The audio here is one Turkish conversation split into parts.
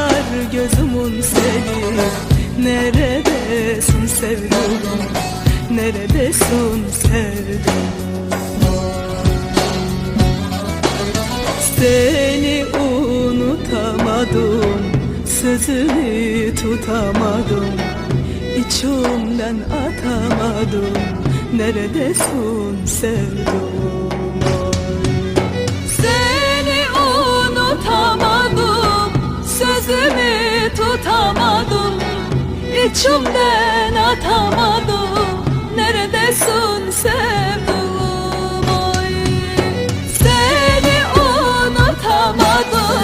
yar gözümün seni Neredesin sevdiğim Neredesin sevdiğim Seni unutamadım Sözünü tutamadım. İçimden atamadım Neredesin sevdiğim Seni unutamadım. Sözümü tutamadım. İçimden atamadım. Neredesin sevdum oy Seni unutamadım.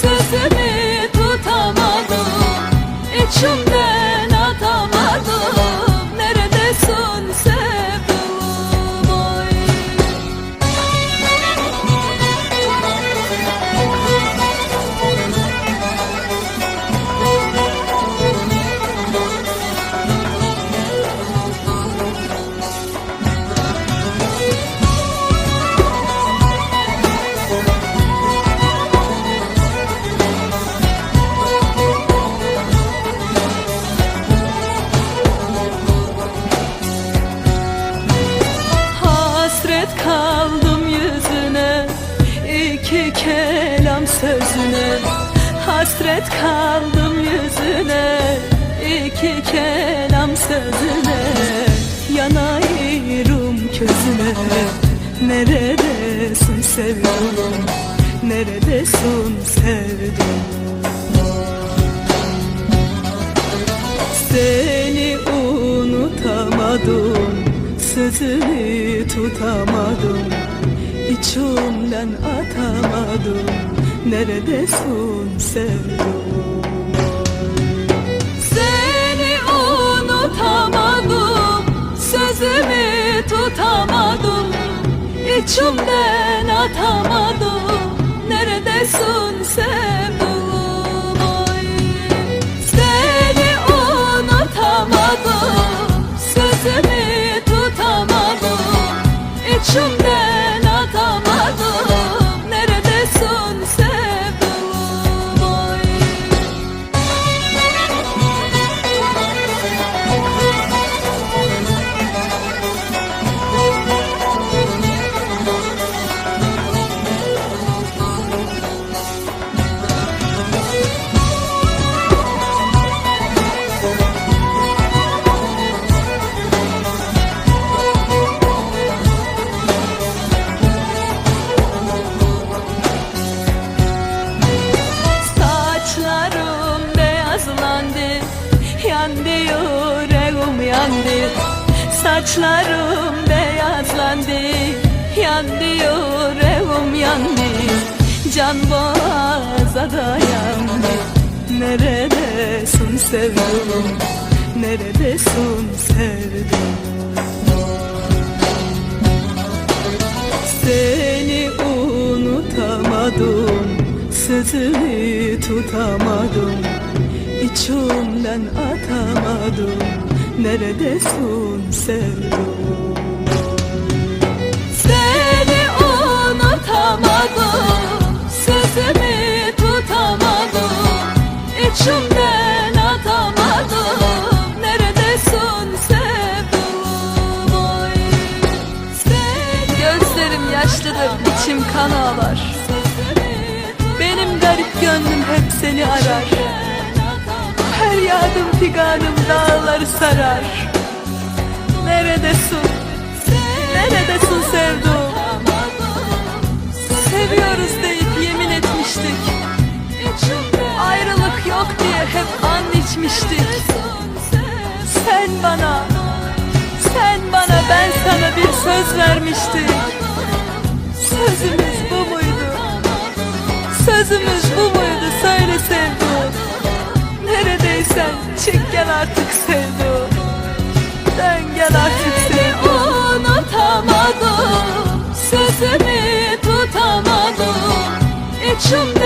Sözümü tutamadım. İçimden kaldım yüzüne iki kelam sözüne. Hasret kaldım yüzüne iki kelam sözüne. Yanayırım közüne Neredesin sevdum Neredesin sevdum Seni unutamadım Sözünü tutamadım. İçimden atamadım. Neredesin sevdum Seni unutamadım. Sözümü tutamadım. İçimden atamadım. Neredesin sevdum Yandı yüreğim yandı. Saçlarım beyazlandı Yandı yüreğim yandı. Can boğaza dayandı Neredesin sevdum Neredesin sevdum Seni unutamadım Sözünü tutamadım İçimden atamadım. Neredesin sevdum Seni unutamadım. Sözümü tutamadım. İçimden atamadım. Gözlerim yaşlıdır, içim kan ağlar. Benim garip gönlüm hep seni arar Her yardım figanım dağları sarar. Neredesin, neredesin sevdum? Seviyoruz deyip yemin etmiştik. Ayrılık yok diye hep and içmiştik. Sen bana, sen bana ben sana bir söz vermiştik Sözümüz çık gel artık sevdum Dön gel artık sevdum Unutamadım. Sözümü tutamadım. İçimde